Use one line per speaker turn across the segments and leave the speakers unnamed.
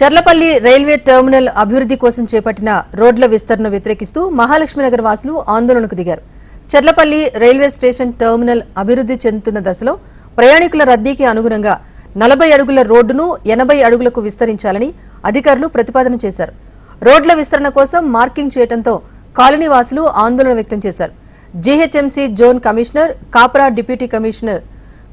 Cherlapalli railway terminal అభివృద్ధి కోసం చేపట్టిన రోడ్ల విస్తరణను వ్యతిరేకిస్తూ మహాలక్ష్మీనగర్ వాసులు ఆందోళనకు దిగారు. చర్లపల్లి రైల్వే స్టేషన్ టెర్మినల్ అభివృద్ధి చెందుతున్న దశలో ప్రయాణికుల రద్దీకి అనుగుణంగా నలభై అడుగుల రోడ్డును ఎనభై అడుగులకు విస్తరించాలని అధికారులు ప్రతిపాదన చేశారు. రోడ్ల విస్తరణ కోసం మార్కింగ్ చేయడంతో కాలనీ వాసులు ఆందోళన వ్యక్తం చేశారు. GHMC zone commissioner Kapra deputy commissioner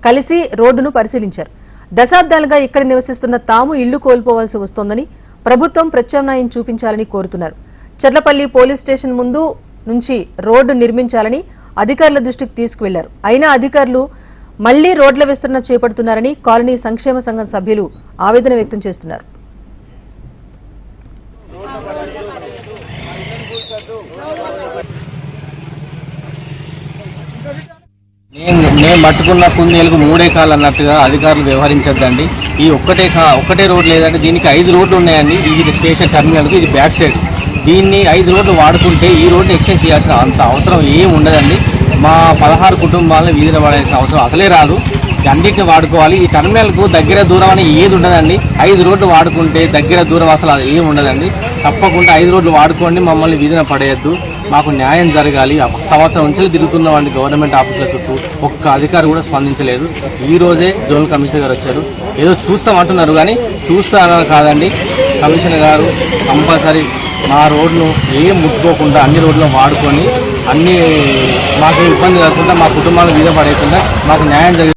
కలిసి రోడ్డును పరిశీలించారు. దశాబ్దాలుగా ఇక్కడ నివసిస్తున్న తాము ఇల్లు కోల్పోవాల్సి వస్తోందని ప్రభుత్వం ప్రత్యామ్నాయం చూపించాలని కోరుతున్నారు. చర్లపల్లి పోలీస్ స్టేషన్ ముందు నుంచి రోడ్డు నిర్మించాలని అధికారుల దృష్టికి తీసుకువెళ్ళారు. అయినా అధికారులు మళ్ళీ రోడ్ల విస్తరణ చేపడుతున్నారని కాలనీ సంక్షేమ సంఘం సభ్యులు ఆవేదన వ్యక్తం చేస్తున్నారు.
నేను నేను పట్టుకున్న కుందేలకు మూడే కాలు అన్నట్టుగా అధికారులు వ్యవహరించద్దండి. ఈ ఒక్కటే కా ఒక్కటే రోడ్ లేదంటే దీనికి ఐదు రోడ్లు ఉన్నాయండి. ఇది స్టేషన్ టర్మినల్కి ఇది బ్యాక్ సైడ్. దీన్ని ఐదు రోడ్లు వాడుకుంటే ఈ రోడ్డు ఎక్స్టెండ్ చేయాల్సిన అంత అవసరం ఏం ఉండదండి. మా పదహారు కుటుంబాలను వీధిన పడాల్సిన అవసరం అసలే రాదు. అన్నింటిని వాడుకోవాలి. ఈ టర్మినల్కు దగ్గర దూరం అని ఏది ఉండదండి. ఐదు రోడ్లు వాడుకుంటే దగ్గర దూరం అసలు అది ఏం ఉండదండి. తప్పకుండా ఐదు రోడ్లు వాడుకోండి. మమ్మల్ని వీధిన పడేయద్దు. మాకు న్యాయం జరగాలి. ఒక సంవత్సరం నుంచి తిరుగుతున్నవాడిని గవర్నమెంట్ ఆఫీసుల చుట్టూ ఒక్క అధికారి కూడా స్పందించలేదు. ఈ రోజే జోనల్ కమిషనర్ గారు వచ్చారు. ఏదో చూస్తాం అంటున్నారు కానీ చూస్తారా కాదండి. కమిషనర్ గారు కంపల్సరీ మా రోడ్ను ఏం ముట్టుకోకుండా అన్ని రోడ్లను వాడుకొని అన్ని మాకు ఇబ్బంది కాకుండా మా కుటుంబాలు మీద పడేయకుండా మాకు న్యాయం జరిగింది